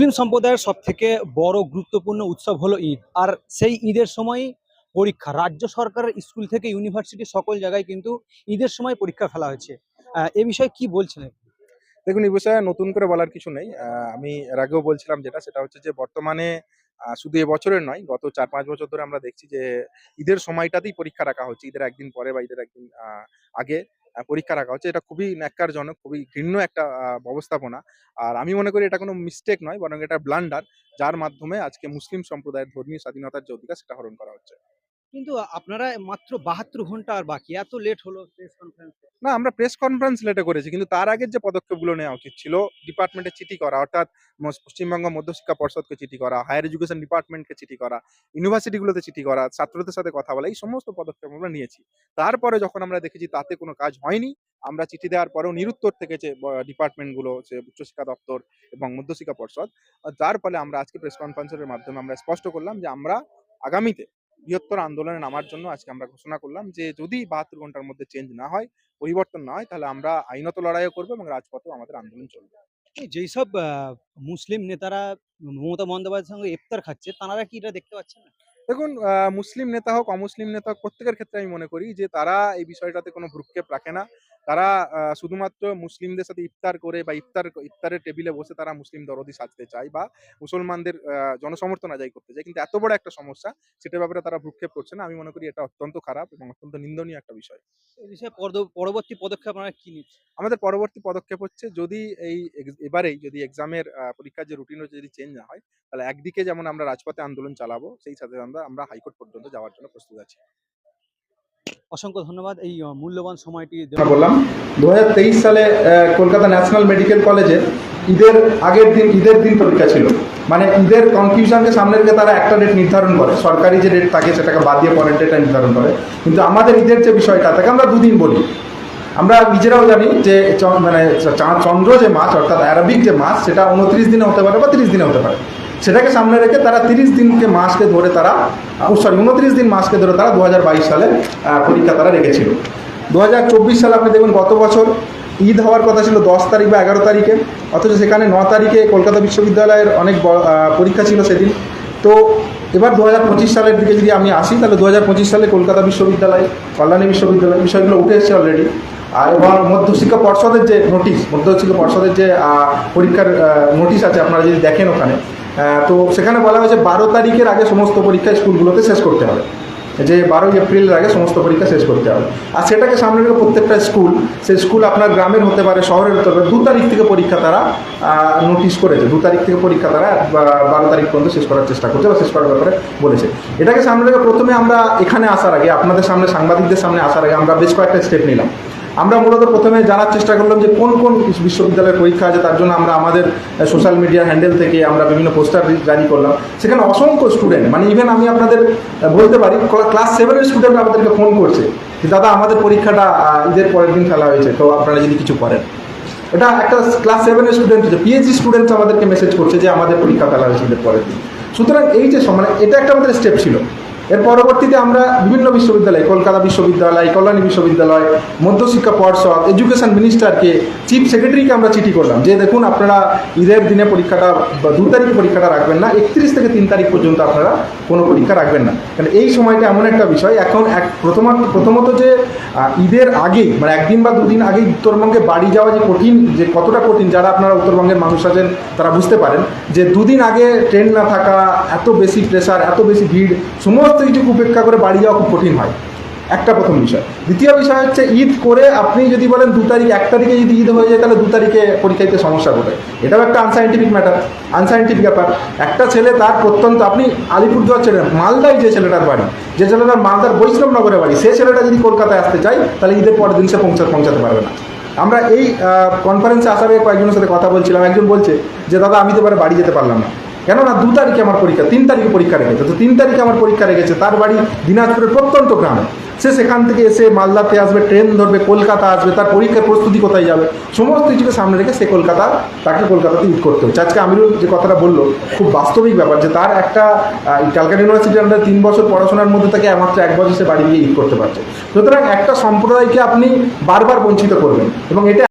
মুসলিম সম্প্রদায়ের সব থেকে বড় গুরুত্বপূর্ণ উৎসব হলো ঈদ। আর সেই ঈদের সময় পরীক্ষা, রাজ্য সরকারের স্কুল থেকে ইউনিভার্সিটি সকল জায়গায় কিন্তু ঈদের সময় পরীক্ষা ফেলা হয়েছে। এ বিষয়ে কি বলছেন? দেখুন, এই বিষয়ে নতুন করে বলার কিছু নেই। আমি এর আগেও বলছিলাম যেটা, সেটা হচ্ছে যে বর্তমানে শুধু এবছরের নয়, গত চার পাঁচ বছর ধরে আমরা দেখছি যে ঈদের সময়টাতেই পরীক্ষা রাখা হচ্ছে। ঈদের একদিন পরে বা ঈদের একদিন আগে। পরীক্ষা রাখা হচ্ছে। এটা খুবই ন্যাক্কারজনক, খুবই ঘৃণ্য একটা ব্যবস্থাপনা। আর আমি মনে করি এটা কোনো মিস্টেক নয়, বরং এটা ব্লান্ডার যার মাধ্যমে আজকে মুসলিম সম্প্রদায়ের ধর্মীয় স্বাধীনতার যে অধিকার, সেটা হরণ করা হচ্ছে। কিন্তু আপনারা মাত্র বাহাত্তর ঘণ্টা আর বাকি, এত লেট হলো প্রেস কনফারেন্স না, আমরা প্রেস কনফারেন্স লেটে করেছি, কিন্তু তার আগের যে পদক্ষেপগুলো নেওয়া উচিত ছিল ডিপার্টমেন্টে চিঠি করা, অর্থাৎ পশ্চিমবঙ্গ মধ্যশিক্ষা পর্ষদকে চিঠি করা হায়ার এডুকেশন ডিপার্টমেন্টকে চিঠি করা ইউনিভার্সিটিগুলোতে চিঠি করা, ছাত্রদের সাথে কথা বলা, এই সমস্ত পদক্ষেপ আমরা নিয়েছি। তারপরে যখন আমরা দেখেছি তাতে কোনো কাজ হয়নি, আমরা চিঠি দেওয়ার পরেও নিরুত্তর থেকেছে ডিপার্টমেন্টগুলো সে উচ্চশিক্ষা দপ্তর এবং মধ্যশিক্ষা পর্ষদ যার ফলে আমরা আজকে প্রেস কনফারেন্সের মাধ্যমে আমরা স্পষ্ট করলাম যে আমরা আগামীতে বৃহত্তর আন্দোলনে নামার জন্য আজকে আমরা ঘোষণা করলাম যে যদি বাহাত্তর ঘণ্টার মধ্যে চেঞ্জ না হয় পরিবর্তন না হয় তাহলে আমরা আইনত লড়াইও করব এবং রাজপথেও আমাদের আন্দোলন চলবে। যেসব আহ, মুসলিম নেতারা মমতা বন্দ্যোপাধ্যায়ের সঙ্গে ইফতার খাচ্ছে তারা কি এটা দেখতে পাচ্ছেন না? দেখুন মুসলিম নেতা হোক অমুসলিম নেতা হোক প্রত্যেকের ক্ষেত্রে আমি মনে করি যে তারা এই বিষয়টাতে কোনো ভ্রুক্ষেপ রাখে না। তারা শুধুমাত্র মুসলিমদের সাথে ইফতার করে বা ইফতার ইফতারের টেবিলে বসে তারা মুসলিম দরদি সাজতে চায় বা মুসলমানদের জনসমর্থন আদায় করতে চায়। কিন্তু এত বড় একটা সমস্যা সেটার ব্যাপারে তারা ভ্রুক্ষেপ করছে না। আমি মনে করি এটা অত্যন্ত খারাপ এবং অত্যন্ত নিন্দনীয় একটা বিষয়। এই বিষয়ে পরবর্তী পদক্ষেপ আপনারা কি নিচ্ছেন? আমাদের পরবর্তী পদক্ষেপ হচ্ছে যদি এই এবারেই যদি এক্সামের পরীক্ষার যে রুটিন যদি চেঞ্জ না হয় তাহলে একদিকে যেমন আমরা রাজপথে আন্দোলন চালাবো সেই সাথে আমরা আমরা হাইকোর্ট পর্যন্ত যাওয়ার জন্য প্রস্তুত আছি। অসংখ্য ধন্যবাদ এই মূল্যবান সময়টি করলাম দু সালে কলকাতা ন্যাশনাল মেডিকেল কলেজে ঈদের আগের দিন, ঈদের দিন পরীক্ষা ছিল। মানে ঈদের কনফিউশনকে সামনে রেখে তারা একটা ডেট নির্ধারণ করে। সরকারি যে ডেট থাকে, সেটাকে বাদ দিয়ে পরের ডেটটা নির্ধারণ করে। কিন্তু আমাদের ঈদের যে বিষয়টা, তাকে আমরা দুদিন বলি। আমরা নিজেরাও জানি যে মানে চন্দ্র যে মাস অর্থাৎ অ্যারাবিক যে মাস সেটা উনত্রিশ দিনে হতে পারে বা তিরিশ দিনে হতে পারে। সেটাকে সামনে রেখে তারা তিরিশ দিনকে মাসকে ধরে তারা সরি উনত্রিশ দিন মাসকে ধরে তারা দু হাজার বাইশ সালে পরীক্ষা তারা রেখেছিল। দু হাজার চব্বিশ সালে আপনি দেখবেন গত বছর ঈদ হওয়ার কথা ছিল দশ তারিখ বা এগারো তারিখে, অথচ সেখানে ন তারিখে কলকাতা বিশ্ববিদ্যালয়ের অনেক পরীক্ষা ছিল সেদিন। তো এবার দু হাজার পঁচিশ সালের দিকে যদি আমি আসি, তাহলে দু হাজার পঁচিশ সালে কলকাতা বিশ্ববিদ্যালয়, কল্যাণী বিশ্ববিদ্যালয় বিষয়গুলো উঠে এসেছে অলরেডি আর এবং মধ্যশিক্ষা পর্ষদের যে নোটিশ মধ্যশিক্ষা পর্ষদের যে পরীক্ষার নোটিশ আছে, আপনারা যদি দেখেন ওখানে তো সেখানে বলা হয়েছে বারো তারিখের আগে সমস্ত পরীক্ষা স্কুলগুলোতে শেষ করতে হবে। যে বারোই এপ্রিলের আগে সমস্ত পরীক্ষা শেষ করতে হবে। আর সেটাকে সামনে রেখে প্রত্যেকটা স্কুল, সেই স্কুল আপনার গ্রামের হতে পারে, শহরের হতে পারে, দু তারিখ থেকে পরীক্ষা তারা নোটিশ করেছে। দু তারিখ থেকে পরীক্ষা তারা বারো তারিখ পর্যন্ত শেষ করার চেষ্টা করছে বা শেষ করার ব্যাপারে বলেছে। এটাকে সামনে রেখে প্রথমে আমরা এখানে আসার আগে, আপনাদের সামনে, সাংবাদিকদের সামনে আসার আগে আমরা বেশ কয়েকটা স্টেপ নিলাম। আমরা মূলত প্রথমে জানার চেষ্টা করলাম যে কোন কোন বিশ্ববিদ্যালয়ের পরীক্ষা আছে, তার জন্য আমরা আমাদের সোশ্যাল মিডিয়া হ্যান্ডেল থেকে আমরা বিভিন্ন পোস্টার জারি করলাম। সেখানে অসংখ্য স্টুডেন্ট মানে ইভেন আমি আপনাদের বলতে পারি ক্লাস সেভেনের স্টুডেন্ট আমাদেরকে ফোন করছে যে, দাদা, আমাদের পরীক্ষাটা ঈদের পরের দিন খেলা হয়েছে, তো আপনারা যদি কিছু করেন। এটা একটা ক্লাস সেভেনের স্টুডেন্ট পিএইচডি স্টুডেন্টস আমাদেরকে মেসেজ করছে যে, আমাদের পরীক্ষা ফেলা হয়েছে ঈদের পরের দিন। সুতরাং এই যে মানে এটা একটা আমাদের স্টেপ ছিল। এর পরবর্তীতে আমরা বিভিন্ন বিশ্ববিদ্যালয়, কলকাতা বিশ্ববিদ্যালয়, কল্যাণী বিশ্ববিদ্যালয়, মধ্যশিক্ষা পর্ষদ এডুকেশন মিনিস্টারকে চিফ সেক্রেটারিকে আমরা চিঠি করলাম। যে দেখুন, আপনারা ঈদের দিনে পরীক্ষাটা বা দু তারিখ পরীক্ষাটা রাখবেন না, একত্রিশ থেকে তিন তারিখ পর্যন্ত আপনারা কোনো পরীক্ষা রাখবেন না। কারণ এই সময়টা এমন একটা বিষয়, এখন এক প্রথমত প্রথমত যে ঈদের আগেই মানে একদিন বা দুদিন আগেই উত্তরবঙ্গে বাড়ি যাওয়া যে কঠিন, যে কতটা কঠিন, যারা আপনারা উত্তরবঙ্গের মানুষ আছেন, তারা বুঝতে পারেন যে দুদিন আগে ট্রেন না থাকা, এত বেশি প্রেশার এত বেশি ভিড়, সমস্ত কিছু উপেক্ষা করে বাড়ি যাওয়া খুব কঠিন হয়। একটা প্রথম বিষয়। দ্বিতীয় বিষয় হচ্ছে ঈদ করে আপনি যদি বলেন দু তারিখ, এক তারিখে যদি ঈদ হয়ে যায় তাহলে দু তারিখে পরীক্ষা সমস্যা ঘটে এটাও একটা আনসাইন্টিফিক ম্যাটার আনসাইন্টিফিক ব্যাপার। একটা ছেলে তার প্রত্যন্ত, আপনি আলিপুরদুয়ার ছেলে মালদায় যে ছেলেটার বাড়ি, যে ছেলেটার মালদার বৈষ্ণবনগরে বাড়ি, সে ছেলেটা যদি কলকাতায় আসতে চায়, তাহলে ঈদের পরের দিন সে পৌঁছা পৌঁছাতে পারবে না। আমরা এই কনফারেন্সে আসার কয়েকজনের সাথে কথা বলছিলাম। একজন বলছে যে, দাদা, আমি তো বাড়ি যেতে পারলাম না। কেননা দু তারিখে আমার পরীক্ষা, তিন তারিখে পরীক্ষা রেখেছে। তো তিন তারিখে আমার পরীক্ষা রেখেছে, তার বাড়ি দিনাজপুরের প্রত্যন্ত গ্রামে। সে সেখান থেকে এসে মালদাতে আসবে, ট্রেন ধরবে, কলকাতা আসবে, তার পরীক্ষার প্রস্তুতি কোথায় যাবে? সমস্ত কিছুকে সামনে রেখে সে কলকাতা, তাকে কলকাতাতে ঈদ করতে হচ্ছে। আজকে আমিরুল যে কথাটা বলল, খুব বাস্তবিক ব্যাপার যে তার একটা ক্যালকাটা ইউনিভার্সিটির আন্ডার তিন বছর পড়াশোনার মধ্যে তাকে একমাত্র এক বছর সে বাড়ি গিয়ে ঈদ করতে পারছে। সুতরাং একটা সম্প্রদায়কে আপনি বারবার বঞ্চিত করবেন এবং এটা